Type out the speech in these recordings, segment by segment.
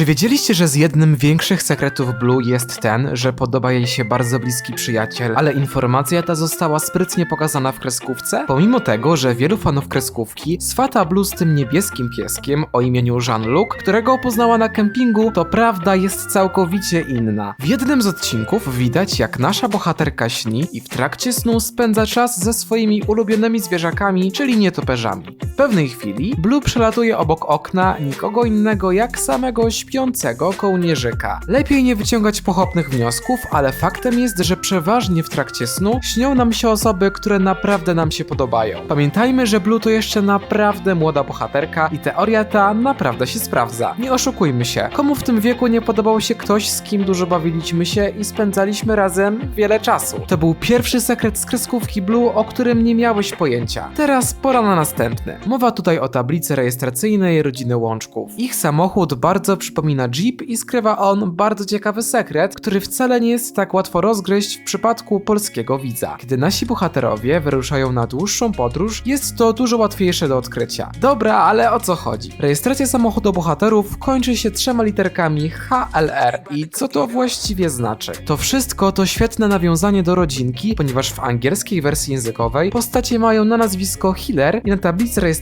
Czy wiedzieliście, że z jednym większych sekretów Blue jest ten, że podoba jej się bardzo bliski przyjaciel, ale informacja ta została sprytnie pokazana w kreskówce? Pomimo tego, że wielu fanów kreskówki swata Blue z tym niebieskim pieskiem o imieniu Jean-Luc, którego poznała na kempingu, to prawda jest całkowicie inna. W jednym z odcinków widać, jak nasza bohaterka śni i w trakcie snu spędza czas ze swoimi ulubionymi zwierzakami, czyli nietoperzami. Pewnej chwili Blue przelatuje obok okna nikogo innego jak samego śpiącego kołnierzyka. Lepiej nie wyciągać pochopnych wniosków, ale faktem jest, że przeważnie w trakcie snu śnią nam się osoby, które naprawdę nam się podobają. Pamiętajmy, że Blue to jeszcze naprawdę młoda bohaterka i teoria ta naprawdę się sprawdza. Nie oszukujmy się, komu w tym wieku nie podobał się ktoś, z kim dużo bawiliśmy się i spędzaliśmy razem wiele czasu. To był pierwszy sekret z kreskówki Blue, o którym nie miałeś pojęcia. Teraz pora na następny. Mowa tutaj o tablicy rejestracyjnej rodziny Łączków. Ich samochód bardzo przypomina Jeep i skrywa on bardzo ciekawy sekret, który wcale nie jest tak łatwo rozgryźć w przypadku polskiego widza. Kiedy nasi bohaterowie wyruszają na dłuższą podróż, jest to dużo łatwiejsze do odkrycia. Dobra, ale o co chodzi? Rejestracja samochodu bohaterów kończy się trzema literkami HLR. I co to właściwie znaczy? To wszystko to świetne nawiązanie do rodzinki, ponieważ w angielskiej wersji językowej postacie mają na nazwisko Hiller i na tablicy rejestracyjnej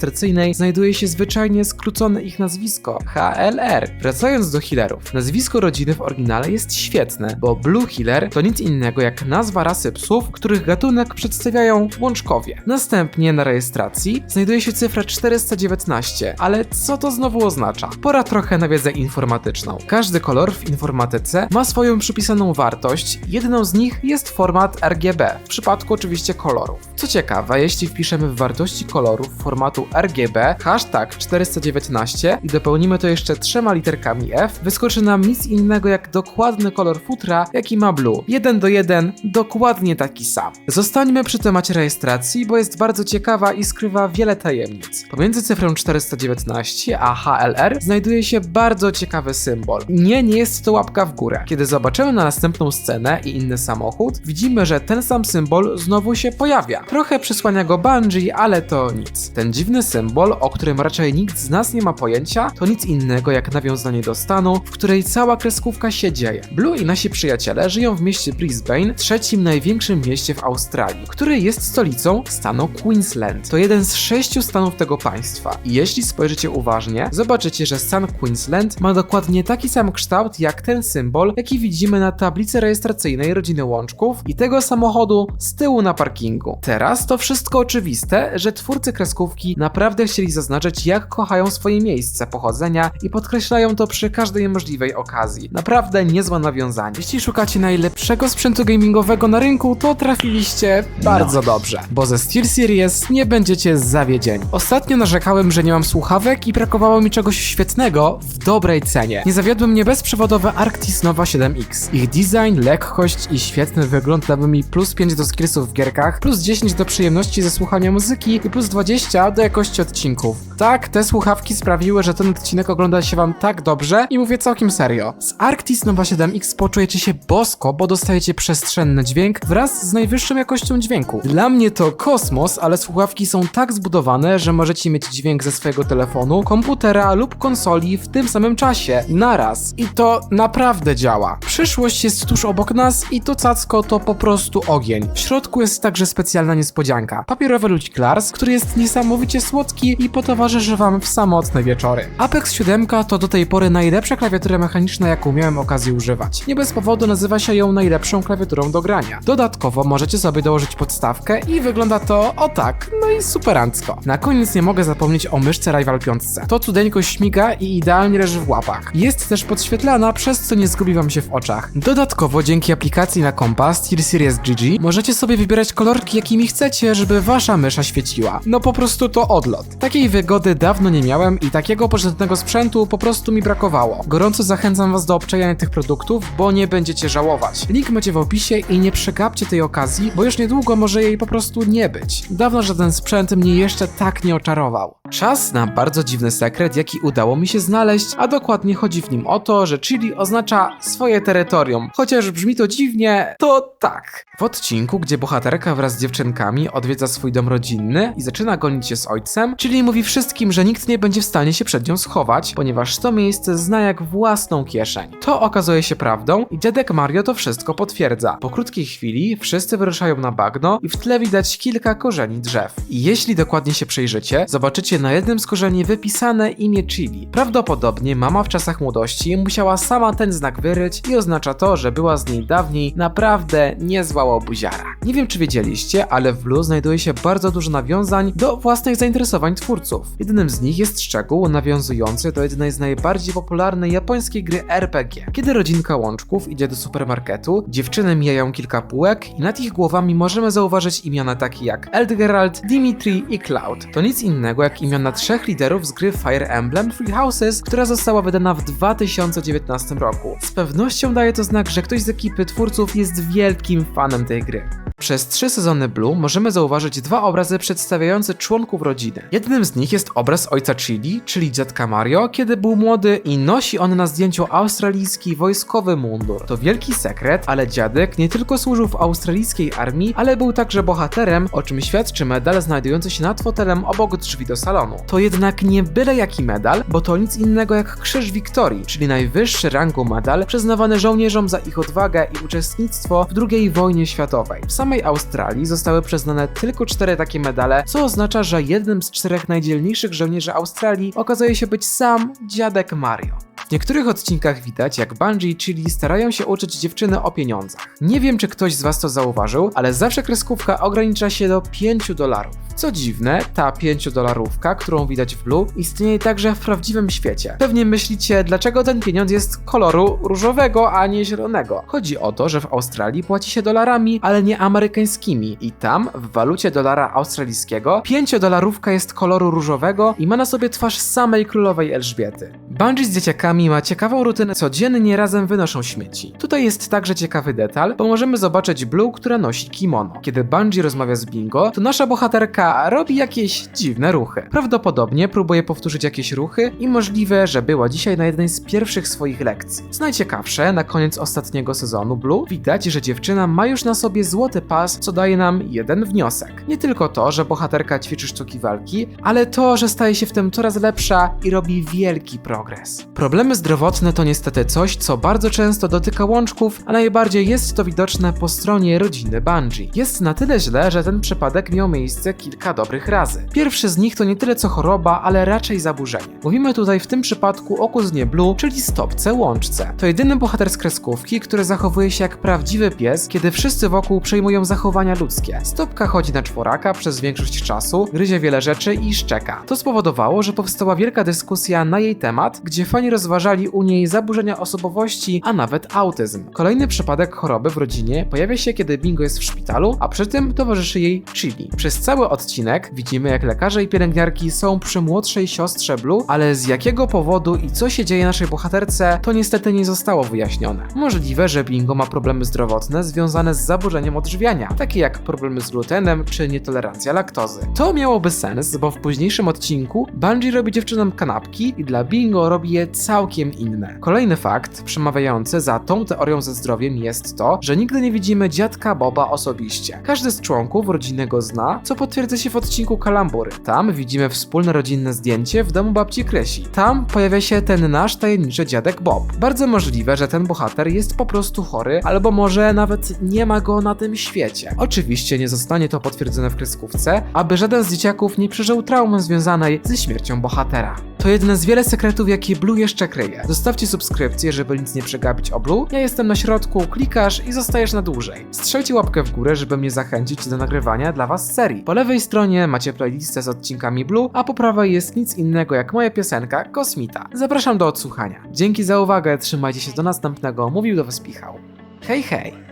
znajduje się zwyczajnie skrócone ich nazwisko HLR. Wracając do Hillerów, nazwisko rodziny w oryginale jest świetne, bo Blue Hiller to nic innego jak nazwa rasy psów, których gatunek przedstawiają łączkowie. Następnie na rejestracji znajduje się cyfra 419, ale co to znowu oznacza? Pora trochę na wiedzę informatyczną. Każdy kolor w informatyce ma swoją przypisaną wartość, jedną z nich jest format RGB, w przypadku oczywiście kolorów. Co ciekawe, jeśli wpiszemy w wartości kolorów formatu RGB hashtag 419 i dopełnimy to jeszcze trzema literkami F, wyskoczy nam nic innego jak dokładny kolor futra, jaki ma Blue. 1 do 1, dokładnie taki sam. Zostańmy przy temacie rejestracji, bo jest bardzo ciekawa i skrywa wiele tajemnic. Pomiędzy cyfrą 419 a HLR znajduje się bardzo ciekawy symbol. Nie, nie jest to łapka w górę. Kiedy zobaczymy na następną scenę i inny samochód, widzimy, że ten sam symbol znowu się pojawia. Trochę przysłania go Bungie, ale to nic. Ten dziwny symbol, o którym raczej nikt z nas nie ma pojęcia, to nic innego jak nawiązanie do stanu, w której cała kreskówka się dzieje. Blue i nasi przyjaciele żyją w mieście Brisbane, trzecim największym mieście w Australii, który jest stolicą stanu Queensland. To jeden z sześciu stanów tego państwa. I jeśli spojrzycie uważnie, zobaczycie, że stan Queensland ma dokładnie taki sam kształt jak ten symbol, jaki widzimy na tablicy rejestracyjnej rodziny Łączków i tego samochodu z tyłu na parkingu. Teraz to wszystko oczywiste, że twórcy kreskówki naprawdę chcieli zaznaczyć, jak kochają swoje miejsce pochodzenia i podkreślają to przy każdej możliwej okazji. Naprawdę niezłe nawiązanie. Jeśli szukacie najlepszego sprzętu gamingowego na rynku, to trafiliście bardzo dobrze, bo ze SteelSeries nie będziecie zawiedzieni. Ostatnio narzekałem, że nie mam słuchawek i brakowało mi czegoś świetnego w dobrej cenie. Nie zawiodły mnie bezprzewodowe Arctis Nova 7X. Ich design, lekkość i świetny wygląd dały mi plus 5 do skillsów w gierkach, plus 10 do przyjemności ze słuchania muzyki i plus 20 do jakości odcinków. Tak, te słuchawki sprawiły, że ten odcinek ogląda się wam tak dobrze i mówię całkiem serio. Z Arctis Nova 7X poczujecie się bosko, bo dostajecie przestrzenny dźwięk wraz z najwyższą jakością dźwięku. Dla mnie to kosmos, ale słuchawki są tak zbudowane, że możecie mieć dźwięk ze swojego telefonu, komputera lub konsoli w tym samym czasie, naraz. I to naprawdę działa. Przyszłość jest tuż obok nas i to cacko to po prostu ogień. W środku jest także specjalna niespodzianka. Papierowy ludź Klars, który jest niesamowicie słodki i potowarzyszy wam w samotne wieczory. Apex 7 to do tej pory najlepsza klawiatura mechaniczna, jaką miałem okazję używać. Nie bez powodu nazywa się ją najlepszą klawiaturą do grania. Dodatkowo możecie sobie dołożyć podstawkę i wygląda to o tak, no i superancko. Na koniec nie mogę zapomnieć o myszce Rival 5. To cudeńko śmiga i idealnie leży w łapach. Jest też podświetlana, przez co nie zgubi wam się w oczach. Dodatkowo dzięki aplikacji na kompa SteelSeries GG możecie sobie wybierać kolorki jakimi chcecie, żeby wasza mysza świeciła. No po prostu to odlot. Takiej wygody dawno nie miałem i takiego porządnego sprzętu po prostu mi brakowało. Gorąco zachęcam was do obczajania tych produktów, bo nie będziecie żałować. Link macie w opisie i nie przegapcie tej okazji, bo już niedługo może jej po prostu nie być. Dawno żaden sprzęt mnie jeszcze tak nie oczarował. Czas na bardzo dziwny sekret, jaki udało mi się znaleźć, a dokładnie chodzi w nim o to, że Chili oznacza swoje terytorium. Chociaż brzmi to dziwnie, to tak. W odcinku, gdzie bohaterka wraz z dziewczynkami odwiedza swój dom rodzinny i zaczyna gonić się z ojcem, Chili mówi wszystkim, że nikt nie będzie w stanie się przed nią schować, ponieważ to miejsce zna jak własną kieszeń. To okazuje się prawdą i dziadek Mario to wszystko potwierdza. Po krótkiej chwili wszyscy wyruszają na bagno i w tle widać kilka korzeni drzew. I jeśli dokładnie się przyjrzycie, zobaczycie na jednym z korzeni wypisane imię Chili. Prawdopodobnie mama w czasach młodości musiała sama ten znak wyryć i oznacza to, że była z niej dawniej naprawdę niezła łobuziara. Nie wiem czy wiedzieliście, ale w Blue znajduje się bardzo dużo nawiązań do własnych zainteresowań twórców. Jednym z nich jest szczegół nawiązujący do jednej z najbardziej popularnej japońskiej gry RPG. Kiedy rodzinka łączków idzie do supermarketu, dziewczyny mijają kilka półek i nad ich głowami możemy zauważyć imiona takie jak Eldgerald, Dimitri i Cloud. To nic innego jak imiona trzech liderów z gry Fire Emblem Three Houses, która została wydana w 2019 roku. Z pewnością daje to znak, że ktoś z ekipy twórców jest wielkim fanem tej gry. Przez trzy sezony Blue możemy zauważyć dwa obrazy przedstawiające członków rodziny. Jednym z nich jest obraz ojca Chili, czyli dziadka Mario, kiedy był młody i nosi on na zdjęciu australijski wojskowy mundur. To wielki sekret, ale dziadek nie tylko służył w australijskiej armii, ale był także bohaterem, o czym świadczy medal znajdujący się nad fotelem obok drzwi do salonu. To jednak nie byle jaki medal, bo to nic innego jak Krzyż Wiktorii, czyli najwyższy rangu medal przyznawany żołnierzom za ich odwagę i uczestnictwo w II wojnie światowej. Samej Australii zostały przyznane tylko cztery takie medale, co oznacza, że jednym z czterech najdzielniejszych żołnierzy Australii okazuje się być sam dziadek Mario. W niektórych odcinkach widać, jak Bungie i Chili starają się uczyć dziewczyny o pieniądzach. Nie wiem, czy ktoś z Was to zauważył, ale zawsze kreskówka ogranicza się do 5 dolarów. Co dziwne, ta 5 dolarówka, którą widać w Blue, istnieje także w prawdziwym świecie. Pewnie myślicie, dlaczego ten pieniądz jest koloru różowego, a nie zielonego. Chodzi o to, że w Australii płaci się dolarami, ale nie amerykańskimi i tam, w walucie dolara australijskiego, 5 dolarówka jest koloru różowego i ma na sobie twarz samej królowej Elżbiety. Bungie z dzieciakami ma ciekawą rutynę, codziennie razem wynoszą śmieci. Tutaj jest także ciekawy detal, bo możemy zobaczyć Blue, która nosi kimono. Kiedy Bungie rozmawia z Bingo, to nasza bohaterka robi jakieś dziwne ruchy. Prawdopodobnie próbuje powtórzyć jakieś ruchy i możliwe, że była dzisiaj na jednej z pierwszych swoich lekcji. Co najciekawsze, na koniec ostatniego sezonu Blue widać, że dziewczyna ma już na sobie złoty pas, co daje nam jeden wniosek. Nie tylko to, że bohaterka ćwiczy sztuki walki, ale to, że staje się w tym coraz lepsza i robi wielki progres. Problemy zdrowotne to niestety coś, co bardzo często dotyka łączków, a najbardziej jest to widoczne po stronie rodziny Bungie. Jest na tyle źle, że ten przypadek miał miejsce kilka dobrych razy. Pierwszy z nich to nie tyle co choroba, ale raczej zaburzenie. Mówimy tutaj w tym przypadku o kuzynie Blue, czyli stopce łączce. To jedyny bohater z kreskówki, który zachowuje się jak prawdziwy pies, kiedy wszyscy wokół przejmują zachowania ludzkie. Stopka chodzi na czworaka przez większość czasu, gryzie wiele rzeczy i szczeka. To spowodowało, że powstała wielka dyskusja na jej temat, gdzie fani rozważali u niej zaburzenia osobowości, a nawet autyzm. Kolejny przypadek choroby w rodzinie pojawia się, kiedy Bingo jest w szpitalu, a przy tym towarzyszy jej Chili. Przez cały odcinek widzimy, jak lekarze i pielęgniarki są przy młodszej siostrze Blue, ale z jakiego powodu i co się dzieje naszej bohaterce, to niestety nie zostało wyjaśnione. Możliwe, że Bingo ma problemy zdrowotne związane z zaburzeniem odżywiania, takie jak problemy z glutenem czy nietolerancja laktozy. To miałoby sens, bo w późniejszym odcinku Bungie robi dziewczynom kanapki i dla Bingo robi je całkiem inne. Kolejny fakt przemawiający za tą teorią ze zdrowiem jest to, że nigdy nie widzimy dziadka Boba osobiście. Każdy z członków rodziny go zna, co potwierdza się w odcinku Kalambury. Tam widzimy wspólne rodzinne zdjęcie w domu babci Krysi. Tam pojawia się ten nasz tajemniczy dziadek Bob. Bardzo możliwe, że ten bohater jest po prostu chory, albo może nawet nie ma go na tym świecie. Oczywiście nie zostanie to potwierdzone w kreskówce, aby żaden z dzieciaków nie przeżył traumy związanej ze śmiercią bohatera. To jeden z wiele sekretów, jakie Blue jeszcze kryje. Zostawcie subskrypcję, żeby nic nie przegapić o Blue. Ja jestem na środku, klikasz i zostajesz na dłużej. Strzelcie łapkę w górę, żeby mnie zachęcić do nagrywania dla was serii. Po lewej stronie macie playlistę z odcinkami Blue, a po prawej jest nic innego jak moja piosenka Kosmita. Zapraszam do odsłuchania. Dzięki za uwagę, trzymajcie się do następnego. Mówił do was Michał. Hej hej!